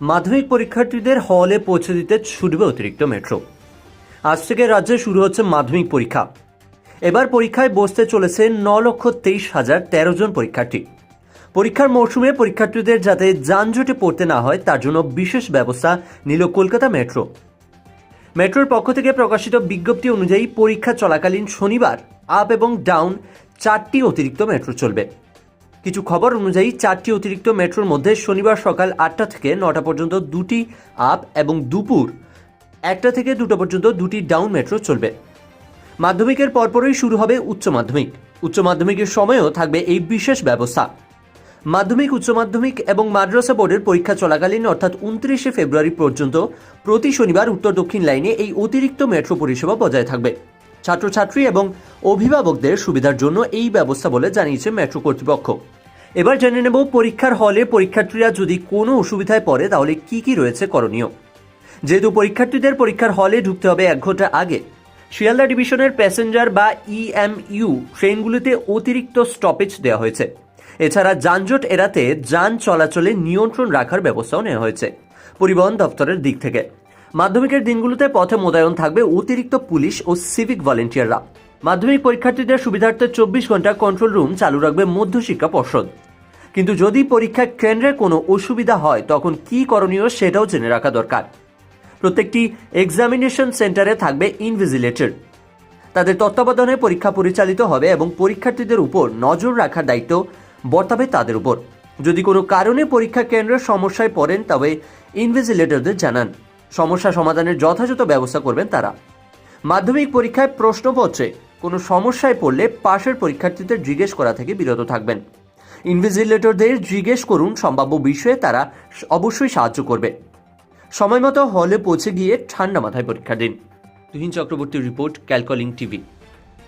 মাধ্যমিক পরীক্ষার্থীদের হলে পৌঁছে দিতে ছুটবে অতিরিক্ত মেট্রো। আজ থেকে রাজ্যে শুরু হচ্ছে মাধ্যমিক পরীক্ষা। এবার পরীক্ষায় বসতে চলেছে ন লক্ষ তেইশ হাজার তেরো জন পরীক্ষার্থী। পরীক্ষার মৌসুমে পরীক্ষার্থীদের যাতে যানজটে পড়তে না হয়, তার জন্য বিশেষ ব্যবস্থা নিল কলকাতা মেট্রো। মেট্রোর পক্ষ থেকে প্রকাশিত বিজ্ঞপ্তি অনুযায়ী পরীক্ষা চলাকালীন শনিবার আপ এবং ডাউন চারটি অতিরিক্ত মেট্রো চলবে। কিছু খবর অনুযায়ী চারটি অতিরিক্ত মেট্রোর মধ্যে শনিবার সকাল আটটা থেকে নটা পর্যন্ত দুটি আপ এবং দুপুর একটা থেকে দুটো পর্যন্ত দুটি ডাউন মেট্রো চলবে। মাধ্যমিকের পরপরই শুরু হবে উচ্চ মাধ্যমিক। উচ্চ মাধ্যমিকের সময়ও থাকবে এই বিশেষ ব্যবস্থা। মাধ্যমিক, উচ্চ মাধ্যমিক এবং মাদ্রাসা বোর্ডের পরীক্ষা চলাকালীন অর্থাৎ উনত্রিশে ফেব্রুয়ারি পর্যন্ত প্রতি শনিবার উত্তর দক্ষিণ লাইনে এই অতিরিক্ত মেট্রো পরিষেবা বজায় থাকবে। ছাত্রছাত্রী এবং অভিভাবকদের সুবিধার জন্য এই ব্যবস্থা বলে জানিয়েছে মেট্রো কর্তৃপক্ষ। এবার জেনে নেব পরীক্ষার হলে পরীক্ষার্থীরা যদি কোনো অসুবিধায় পড়ে, তাহলে কি কি রয়েছে করণীয়? যেহেতু পরীক্ষার্থীদের পরীক্ষার হলে ঢুকতে হবে এক ঘণ্টা আগে। শিয়ালদা ডিভিশনের প্যাসেঞ্জার বা ইএমইউ ট্রেনগুলিতে অতিরিক্ত স্টপেজ দেওয়া হয়েছে। এছাড়া যানজট এড়াতে যান চলাচলে নিয়ন্ত্রণ রাখার ব্যবস্থাও নেওয়া হয়েছে পরিবহন দপ্তরের দিক থেকে। মাধ্যমিকের দিনগুলোতে পথে মোতায়েন থাকবে অতিরিক্ত পুলিশ ও সিভিক ভলেন্টিয়াররা মাধ্যমিক পরীক্ষার্থীদের সুবিধার্থে চব্বিশ ঘণ্টা কন্ট্রোল রুম চালু রাখবে মধ্যশিক্ষা পর্ষদ। কিন্তু যদি পরীক্ষা কেন্দ্রে কোনো অসুবিধা হয়, তখন কি করণীয় সেটাও জেনে রাখা দরকার। প্রত্যেকটি এক্সামিনেশন সেন্টারে থাকবে ইনভিজিলেটর তাদের তত্ত্বাবধানে পরীক্ষা পরিচালিত হবে এবং পরীক্ষার্থীদের উপর নজর রাখার দায়িত্ব বর্তাবে তাদের উপর। যদি কোনো কারণে পরীক্ষা কেন্দ্রের সমস্যায় পড়েন, তবে ইনভিজিলেটরদের জানান। সমস্যা সমাধানের যথাযথ ব্যবস্থা করবেন তারা। মাধ্যমিক পরীক্ষায় প্রশ্নপত্রে কোনো সমস্যায় পড়লে পাশের পরীক্ষার্থীদের জিজ্ঞেস করা থেকে বিরত থাকবেন। ইনভিজিলেটরদের জিজ্ঞেস করুন সম্ভাব্য বিষয়ে, তারা অবশ্যই সাহায্য করবে। সময় মতো হলে পৌঁছে গিয়ে ঠান্ডা মাথায় পরীক্ষা দিন। তুহিন চক্রবর্তীর রিপোর্ট ক্যালকলিং টিভি।